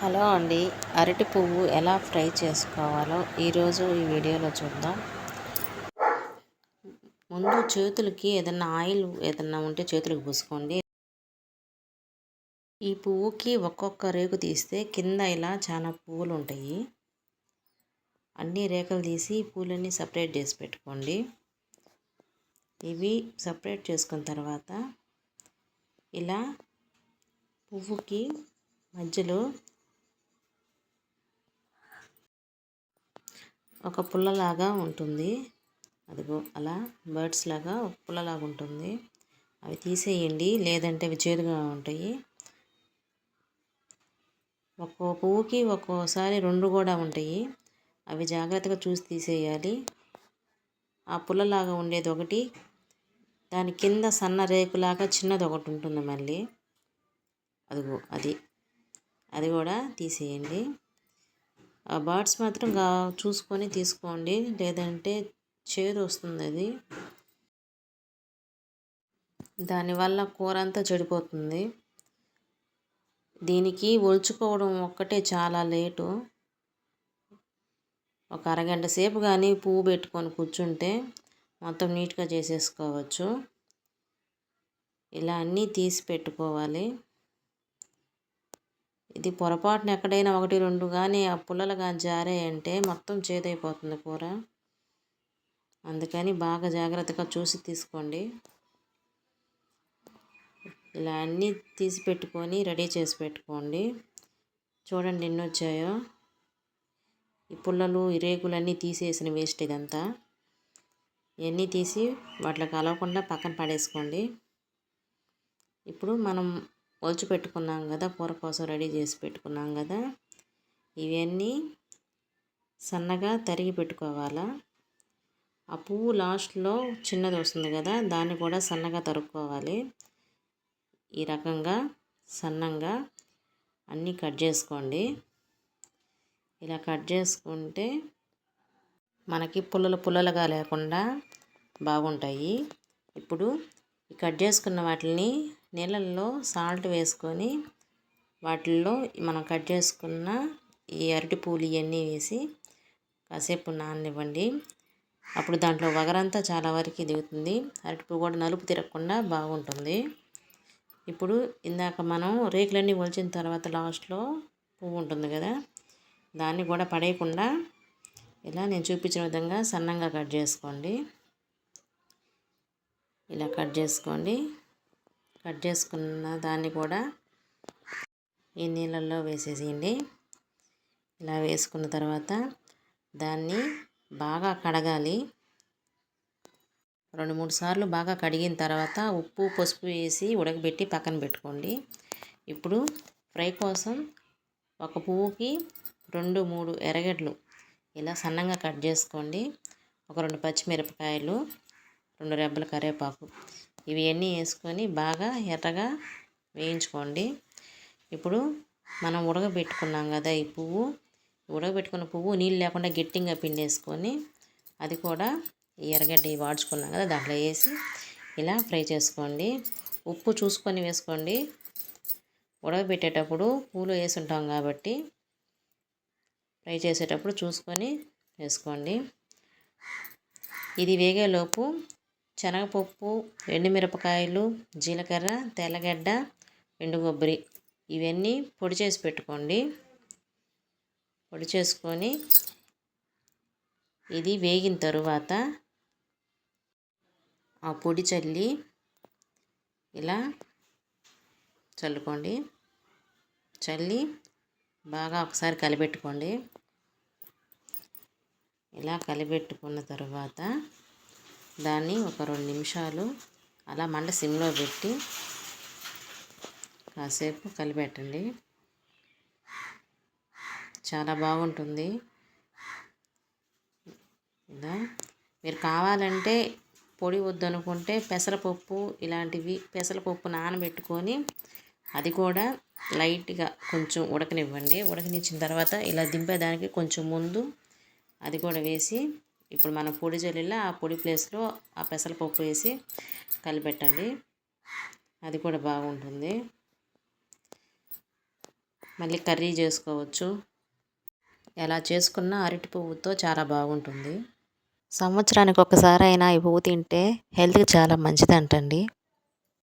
Hello అండి. అరటి పువ్వు ఎలా ఫ్రై చేసుకోవాలో ఈరోజు ఈ వీడియోలో చూద్దాం. ముందు చేతులకి ఏదన్నా ఆయిల్ ఏదన్నా ఉంటే చేతులకు పూసుకోండి. ఈ పువ్వుకి ఒక్కొక్క రేకు తీస్తే కింద ఇలా చాలా పువ్వులు ఉంటాయి. అన్ని రేఖలు తీసి పూలన్నీ సపరేట్ చేసి పెట్టుకోండి. ఇవి సపరేట్ చేసుకున్న తర్వాత ఇలా పువ్వుకి మధ్యలో ఒక పుల్లలాగా ఉంటుంది. అదిగో అలా బర్డ్స్ లాగా ఒక పుల్లలాగా ఉంటుంది. అవి తీసేయండి లేదంటే అవి చేదుగా ఉంటాయి. ఒక్కో పువ్వుకి ఒక్కోసారి రెండు కూడా ఉంటాయి. అవి జాగ్రత్తగా చూసి తీసేయాలి. ఆ పుల్లలాగా ఉండేది ఒకటి దాని కింద సన్న రేకులాగా చిన్నది ఒకటి ఉంటుంది మళ్ళీ. అదిగో అది అది కూడా తీసేయండి. బర్డ్స్ మాత్రం చూసుకొని తీసుకోండి. లేదంటే చేదు వస్తుంది అది. దానివల్ల కూర అంతా చెడిపోతుంది. దీనికి ఒలుచుకోవడం ఒక్కటే చాలా లేటు. ఒక అరగంట సేపు కానీ పువ్వు పెట్టుకొని కూర్చుంటే మొత్తం నీట్గా చేసేసుకోవచ్చు. ఇలా అన్నీ తీసి పెట్టుకోవాలి. ఇది పొరపాటున ఎక్కడైనా ఒకటి రెండు కానీ ఆ పుల్లలు కానీ జారాయంటే మొత్తం చేదైపోతుంది కూర. అందుకని బాగా జాగ్రత్తగా చూసి తీసుకోండి. ఇలా అన్నీ తీసి పెట్టుకొని రెడీ చేసి పెట్టుకోండి. చూడండి ఎన్ని వచ్చాయో. ఈ పుల్లలు ఈ రేకులన్నీ తీసేసిన వేస్ట్ ఇదంతా. ఇవన్నీ తీసి వాటిలో కలవకుండా పక్కన పడేసుకోండి. ఇప్పుడు మనం ఒలిచి పెట్టుకున్నాం కదా కూర కోసం రెడీ చేసి పెట్టుకున్నాం కదా. ఇవన్నీ సన్నగా తరిగి పెట్టుకోవాలా. ఆ పువ్వు లాస్ట్లో చిన్నది వస్తుంది కదా దాన్ని కూడా సన్నగా తరుక్కోవాలి. ఈ రకంగా సన్నంగా అన్నీ కట్ చేసుకోండి. ఇలా కట్ చేసుకుంటే మనకి పుల్లలు పుల్లలుగా లేకుండా బాగుంటాయి. ఇప్పుడు ఈ కట్ చేసుకున్న వాటిని నీళ్ళల్లో సాల్ట్ వేసుకొని వాటిల్లో మనం కట్ చేసుకున్న ఈ అరటి పూలు ఇవన్నీ వేసి కాసేపు నాననివ్వండి. అప్పుడు దాంట్లో వగరంతా చాలా వరకు దిగుతుంది. అరటిపువ్వు కూడా నలుపు తిరగకుండా బాగుంటుంది. ఇప్పుడు ఇందాక మనం రేకులన్నీ ఒలిచిన తర్వాత లాస్ట్లో పువ్వు ఉంటుంది కదా దాన్ని కూడా పడేయకుండా ఇలా నేను చూపించిన విధంగా సన్నంగా కట్ చేసుకోండి. ఇలా కట్ చేసుకోండి. కట్ చేసుకున్న దాన్ని కూడా ఈ నీళ్ళల్లో వేసేసేయండి. ఇలా వేసుకున్న తర్వాత దాన్ని బాగా కడగాలి. రెండు మూడు సార్లు బాగా కడిగిన తర్వాత ఉప్పు పసుపు వేసి ఉడకబెట్టి పక్కన పెట్టుకోండి. ఇప్పుడు ఫ్రై కోసం ఒక పువ్వుకి రెండు మూడు ఎర్రగడ్డలు ఇలా సన్నంగా కట్ చేసుకోండి. ఒక రెండు పచ్చిమిరపకాయలు రెండు రెబ్బల కరివేపాకు. ఇవన్నీ వేసుకొని బాగా ఎర్రగా వేయించుకోండి. ఇప్పుడు మనం ఉడకబెట్టుకున్నాం కదా ఈ పువ్వు. ఉడకబెట్టుకున్న పువ్వు నీళ్ళు లేకుండా గట్టిగా పిండేసుకొని అది కూడా ఈ ఎర్రగడ్డ వాడుచుకున్నాం కదా దాంట్లో వేసి ఇలా ఫ్రై చేసుకోండి. ఉప్పు చూసుకొని వేసుకోండి. ఉడకబెట్టేటప్పుడు పూలు వేసుంటాం కాబట్టి ఫ్రై చేసేటప్పుడు చూసుకొని వేసుకోండి. ఇది వేగేలోపు శనగపప్పు ఎండుమిరపకాయలు జీలకర్ర తెల్లగడ్డ ఎండు కొబ్బరి ఇవన్నీ పొడి చేసి పెట్టుకోండి. పొడి చేసుకొని ఇది వేగిన తరువాత ఆ పొడి చల్లి ఇలా చల్లుకోండి. చల్లి బాగా ఒకసారి కలిపెట్టుకోండి. ఇలా కలిపెట్టుకున్న తర్వాత దాన్ని ఒక రెండు నిమిషాలు అలా మంట సిమ్లో పెట్టి కాసేపు కలిపెట్టండి. చాలా బాగుంటుంది. ఇలా మీరు కావాలంటే పొడి వద్దనుకుంటే పెసరపప్పు ఇలాంటివి పెసరపప్పు నానబెట్టుకొని అది కూడా లైట్గా కొంచెం ఉడకనివ్వండి. ఉడకనిచ్చిన తర్వాత ఇలా దింపేదానికి కొంచెం ముందు అది కూడా వేసి ఇప్పుడు మనం పొడి జల్లిలో ఆ పొడి ప్లేస్లో ఆ పెసరపప్పు వేసి కలిపెట్టండి. అది కూడా బాగుంటుంది. మళ్ళీ కర్రీ చేసుకోవచ్చు. ఎలా చేసుకున్నా అరటి పువ్వుతో చాలా బాగుంటుంది. సంవత్సరానికి ఒకసారి అయినా ఈ పువ్వు తింటే హెల్త్కి చాలా మంచిది అంటండి